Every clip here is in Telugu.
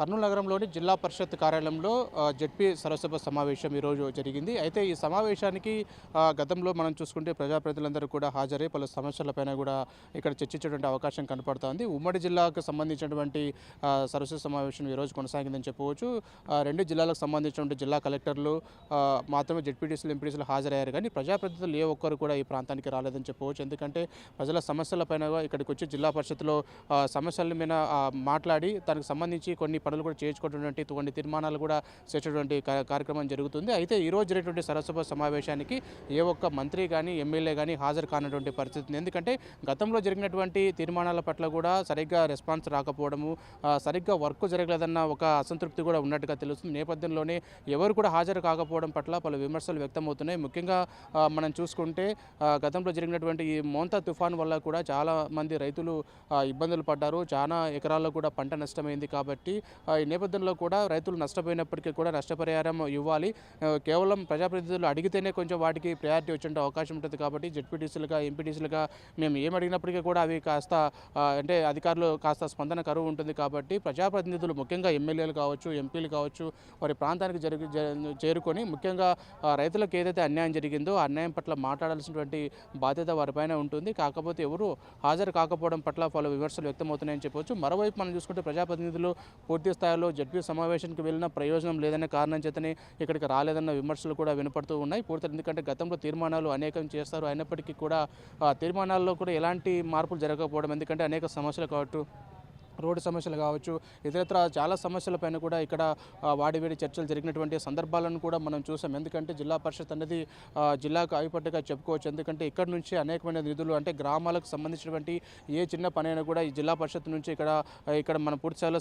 కర్నూలు నగరంలోని జిల్లా పరిషత్ కార్యాలయంలో జడ్పీ సర్వసభ సమావేశం ఈరోజు జరిగింది. అయితే ఈ సమావేశానికి గతంలో మనం చూసుకుంటే ప్రజాప్రతినిధులందరూ కూడా హాజరై పలు సమస్యలపైన కూడా ఇక్కడ చర్చించేటువంటి అవకాశం కనపడుతోంది. ఉమ్మడి జిల్లాకు సంబంధించినటువంటి సరస్వ సమావేశం ఈరోజు కొనసాగిందని చెప్పవచ్చు. రెండు జిల్లాలకు సంబంధించినటువంటి జిల్లా కలెక్టర్లు మాత్రమే జడ్పీటీసీలు ఎంపీటీసీలు హాజరయ్యారు. కానీ ప్రజాప్రతినిధులు ఏ ఒక్కరు కూడా ఈ ప్రాంతానికి రాలేదని చెప్పవచ్చు. ఎందుకంటే ప్రజల సమస్యలపైన ఇక్కడికి వచ్చి జిల్లా పరిషత్లో సమస్యల మీద మాట్లాడి దానికి సంబంధించి కొన్ని పనులు కూడా చేర్చుకున్నటువంటి కొన్ని తీర్మానాలు కూడా చేసేటువంటి కార్యక్రమం జరుగుతుంది. అయితే ఈరోజు రోజు జరిగినటువంటి సరస్వభ సమావేశానికి ఏ ఒక్క మంత్రి కానీ ఎమ్మెల్యే కానీ హాజరు కానటువంటి పరిస్థితి ఉంది ఎందుకంటే గతంలో జరిగినటువంటి తీర్మానాల పట్ల కూడా సరిగ్గా రెస్పాన్స్ రాకపోవడము సరిగ్గా వర్క్ జరగలేదన్న ఒక అసంతృప్తి కూడా ఉన్నట్టుగా తెలుస్తుంది. నేపథ్యంలోనే ఎవరు కూడా హాజరు కాకపోవడం పట్ల పలు విమర్శలు వ్యక్తమవుతున్నాయి. ముఖ్యంగా మనం చూసుకుంటే గతంలో జరిగినటువంటి ఈ మోంతా తుఫాన్ వల్ల కూడా చాలా మంది రైతులు ఇబ్బందులు పడ్డారు. చాలా ఎకరాల్లో కూడా పంట నష్టమైంది కాబట్టి ఈ నేపథ్యంలో కూడా రైతులు నష్టపోయినప్పటికీ కూడా నష్టపరిహారం ఇవ్వాలి. కేవలం ప్రజాప్రతినిధులు అడిగితేనే కొంచెం వాటికి ప్రయారిటీ వచ్చే అవకాశం ఉంటుంది కాబట్టి జడ్పీటీసీలుగా ఎంపీటీసీలుగా మేము ఏం అడిగినప్పటికీ కూడా అవి కాస్త అంటే అధికారులు కాస్త స్పందన కరువు ఉంటుంది కాబట్టి ప్రజాప్రతినిధులు ముఖ్యంగా ఎమ్మెల్యేలు కావచ్చు ఎంపీలు కావచ్చు వారి ప్రాంతానికి జరిగి చేరుకొని ముఖ్యంగా రైతులకు ఏదైతే అన్యాయం జరిగిందో ఆ అన్యాయం పట్ల మాట్లాడాల్సినటువంటి బాధ్యత వారిపైన ఉంటుంది. కాకపోతే ఎవరు హాజరు కాకపోవడం పట్ల పలు విమర్శలు వ్యక్తమవుతున్నాయని చెప్పవచ్చు మరోవైపు మనం చూసుకుంటే ప్రజాప్రతినిధులు పూర్తి స్థాయిలో జడ్పీ సమావేశానికి వెళ్ళిన ప్రయోజనం లేదనే కారణం చేతనే ఇక్కడికి రాలేదన్న విమర్శలు కూడా వినపడుతూ ఉన్నాయి. పూర్తి ఎందుకంటే గతంలో తీర్మానాలు అనేకం చేస్తారు అయినప్పటికీ కూడా తీర్మానాల్లో కూడా ఎలాంటి మార్పులు జరగకపోవడం ఎందుకంటే అనేక సమస్యలు కాబట్టి రోడ్డు సమస్యలు కావచ్చు ఇతరత్ర చాలా సమస్యలపైన కూడా ఇక్కడ వాడివేడి చర్చలు జరిగినటువంటి సందర్భాలను కూడా మనం చూసాం. ఎందుకంటే జిల్లా పరిషత్ అనేది జిల్లాకు ఆగిపట్టుగా చెప్పుకోవచ్చు. ఎందుకంటే ఇక్కడ నుంచి అనేకమైన నిధులు అంటే గ్రామాలకు సంబంధించినటువంటి ఏ చిన్న పనైనా కూడా ఈ జిల్లా పరిషత్ నుంచి ఇక్కడ ఇక్కడ మన పూర్తి స్థాయిలో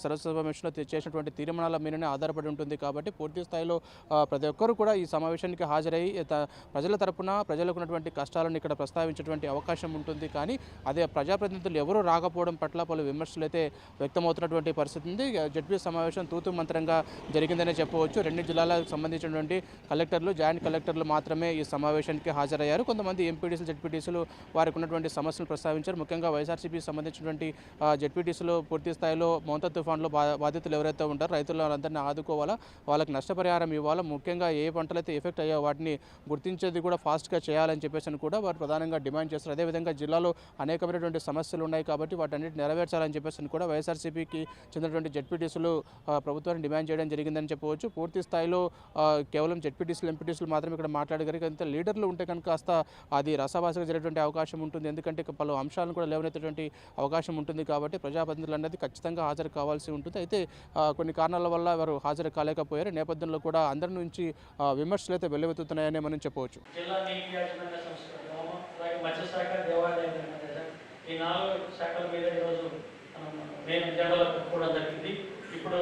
చేసినటువంటి తీర్మానాల మీదనే ఆధారపడి ఉంటుంది కాబట్టి పూర్తి స్థాయిలో ప్రతి ఒక్కరు కూడా ఈ సమావేశానికి హాజరై త- ప్రజల తరపున ప్రజలకు ఉన్నటువంటి కష్టాలను ఇక్కడ ప్రస్తావించేటువంటి అవకాశం ఉంటుంది. కానీ అదే ప్రజాప్రతినిధులు ఎవరూ రాకపోవడం పట్ల పలు విమర్శలు అయితే వ్యక్తమవుతున్నటువంటి పరిస్థితి ఉంది. జడ్పీ సమావేశం తూతు మంత్రంగా జరిగిందనే చెప్పవచ్చు. రెండు జిల్లాలకు సంబంధించినటువంటి కలెక్టర్లు జాయింట్ కలెక్టర్లు మాత్రమే ఈ సమావేశానికి హాజరయ్యారు. కొంతమంది ఎంపీటీసీలు జడ్పీటీసీలు వారికి ఉన్నటువంటి సమస్యలు ప్రస్తావించారు. ముఖ్యంగా వైఎస్ఆర్సీపీ సంబంధించినటువంటి జడ్పీటీసీలు పూర్తి స్థాయిలో మౌంత తుఫాన్లో బాధితులు ఎవరైతే ఉంటారో రైతులందరినీ ఆదుకోవాలా? వాళ్ళకి నష్టపరిహారం ఇవ్వాలా? ముఖ్యంగా ఏ పంటలైతే ఎఫెక్ట్ అయ్యో వాటిని గుర్తించేది కూడా ఫాస్ట్గా చేయాలని చెప్పేసి కూడా వారు ప్రధానంగా డిమాండ్ చేస్తారు. అదేవిధంగా జిల్లాలో అనేకమైనటువంటి సమస్యలు ఉన్నాయి కాబట్టి వాటన్నిటి నెరవేర్చాలని చెప్పేసి కూడా వైఎస్ఆర్సీపీకి చెందినటువంటి జడ్పీటీసీలు ప్రభుత్వాన్ని డిమాండ్ చేయడం జరిగిందని చెప్పవచ్చు. పూర్తి స్థాయిలో కేవలం జడ్పీటీసీలు ఎంపీటీసీలు మాత్రమే ఇక్కడ మాట్లాడగలిగే అంత లీడర్లు ఉంటే కనుక కాస్త అది రసభాషగా జరిగేటువంటి అవకాశం ఉంటుంది. ఎందుకంటే పలు అంశాలను కూడా లేవనెత్తేటువంటి అవకాశం ఉంటుంది కాబట్టి ప్రజాప్రతినిధులు అనేది ఖచ్చితంగా హాజరు కావాల్సి ఉంటుంది. అయితే కొన్ని కారణాల వల్ల వారు హాజరు కాలేకపోయారు. నేపథ్యంలో కూడా అందరి నుంచి విమర్శలు అయితే వెల్లువెత్తుతున్నాయని మనం చెప్పవచ్చు. ఈ నాలుగు శాఖల మీద ఈరోజు ఇప్పుడు